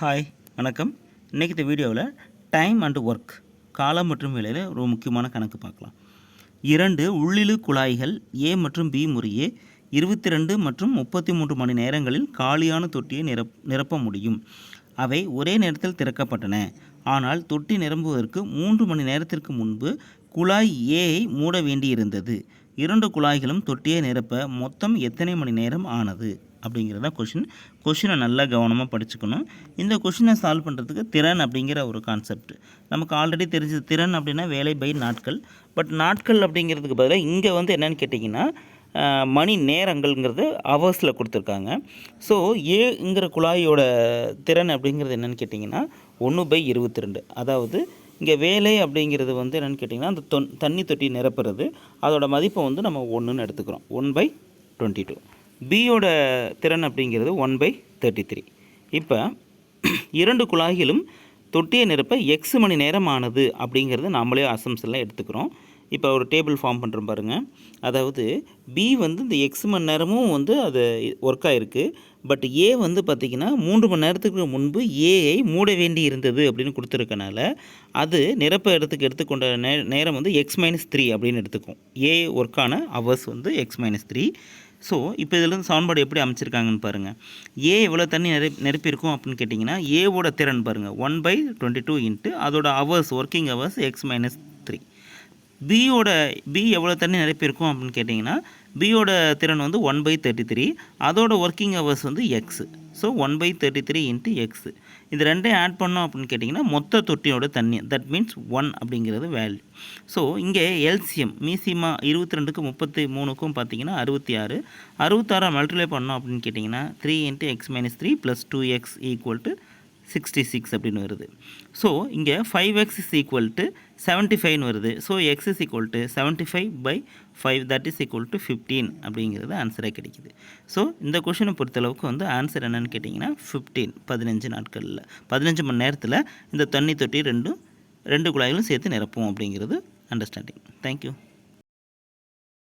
Hi வணக்கம். இன்றைக்கி இந்த வீடியோவில் டைம் அண்ட் ஒர்க் காலம் மற்றும் வேலையில் ஒரு முக்கியமான கணக்கு பார்க்கலாம். இரண்டு உள்ளிழு குழாய்கள் ஏ மற்றும் பி முறையே இருபத்தி ரெண்டு மற்றும் முப்பத்தி மூன்று மணி நேரங்களில் காலியான தொட்டியை நிரப் நிரப்ப முடியும். அவை ஒரே நேரத்தில் திறக்கப்பட்டன. ஆனால் தொட்டி நிரம்புவதற்கு மூன்று மணி நேரத்திற்கு முன்பு குழாய் ஏயை மூட வேண்டியிருந்தது. இரண்டு குழாய்களும் தொட்டியை நிரப்ப மொத்தம் எத்தனை மணி நேரம் ஆனது? அப்படிங்கிறது தான் கொஷின் கொஷினை நல்லா கவனமாக படிச்சுக்கணும். இந்த கொஷினை சால்வ் பண்ணுறதுக்கு திறன் அப்படிங்கிற ஒரு கான்செப்ட் நமக்கு ஆல்ரெடி தெரிஞ்சது திறன் அப்படின்னா வேலை பை நாட்கள். பட் நாட்கள் அப்படிங்கிறதுக்கு பதிலாக இங்கே வந்து என்னன்னு கேட்டிங்கன்னா மணி நேரங்கள்ங்கிறது ஹவர்ஸில் கொடுத்துருக்காங்க. ஸோ ஏங்கிற குழாயோட திறன் அப்படிங்கிறது என்னன்னு கேட்டிங்கன்னா ஒன்று பை இருபத்தி ரெண்டு அதாவது இங்கே வேலை அப்படிங்கிறது வந்து என்னென்னு கேட்டிங்கன்னா அந்த தொன் தண்ணி தொட்டி நிரப்புறது. அதோட மதிப்பை வந்து நம்ம ஒன்றுன்னு எடுத்துக்கிறோம். ஒன் பை டுவெண்ட்டி டூ பியோட திறன் அப்படிங்கிறது ஒன் பை தேர்ட்டி த்ரீ இப்போ இரண்டு குழாய்களும் தொட்டியை நிரப்ப எக்ஸ் மணி நேரம் ஆனது அப்படிங்கிறது நம்மளே அசம்ஷனில் எடுத்துக்கிறோம். இப்போ ஒரு டேபிள் ஃபார்ம் பண்ணுறோம் பாருங்கள் அதாவது பி வந்து இந்த எக்ஸ் மணி நேரமும் வந்து அது ஒர்க் ஆகிருக்கு பட் ஏ வந்து பார்த்திங்கன்னா மூன்று மணி நேரத்துக்கு முன்பு ஏஐ மூட வேண்டி இருந்தது அப்படின்னு கொடுத்துருக்கனால அது நிரப்ப இடத்துக்கு எடுத்துக்கொண்ட நே நேரம் வந்து எக்ஸ் மைனஸ் த்ரீ அப்படின்னு எடுத்துக்கும் ஏ ஒர்க்கான அவர்ஸ் வந்து எக்ஸ் மைனஸ் த்ரீ ஸோ இப்போ இதுலேருந்து சவுண்ட்பாடு எப்படி அமைச்சிருக்காங்கன்னு பாருங்கள் ஏ எவ்வளோ தண்ணி நிரப்பி நிரப்பியிருக்கும் அப்படின்னு கேட்டிங்கன்னா ஏவோட திறன் பாருங்கள் one by twenty two into அதோட hours working hours x minus three பியோட பி எவ்வளோ தண்ணி நிரப்பியிருக்கும் அப்படின்னு கேட்டிங்கன்னா பியோட திறன் வந்து ஒன் பை தேர்ட்டி த்ரீ அதோட ஒர்க்கிங் ஹவர்ஸ் வந்து x so one by thirty three into x இது ரெண்டையும் ஆட் பண்ணோம் அப்படின்னு கேட்டிங்கன்னா மொத்த தொட்டியோட தண்ணி. தட் மீன்ஸ் ஒன் அப்படிங்கிறது வேல்யூ ஸோ இங்கே எல்சிஎம் மீசிமா இருபத்தி ரெண்டுக்கும் முப்பத்தி மூணுக்கும் பார்த்தீங்கன்னா அறுபத்தி ஆறு. அறுபத்தாறை மல்டிப்ளை பண்ணோம் அப்படின்னு கேட்டிங்கன்னா three into x minus three plus two x equal to sixty six அப்படின்னு வருது. ஸோ இங்கே five x is equal to seventy ஃபைவ்னு வருது. So x is equal to seventy five by five that is equal to fifteen அப்படிங்கிறது ஆன்சராக கிடைக்குது. So இந்த கொஷினை பொறுத்தளவுக்கு வந்து ஆன்சர் என்னென்னு கேட்டிங்கன்னா ஃபிஃப்டீன் பதினஞ்சு நாட்களில். பதினஞ்சு மணி நேரத்தில் இந்த தண்ணி தொட்டி ரெண்டும் ரெண்டு குழாய்களும் சேர்த்து நிரப்பும் அப்படிங்கிறது அண்டர்ஸ்டாண்டிங் தேங்க்யூ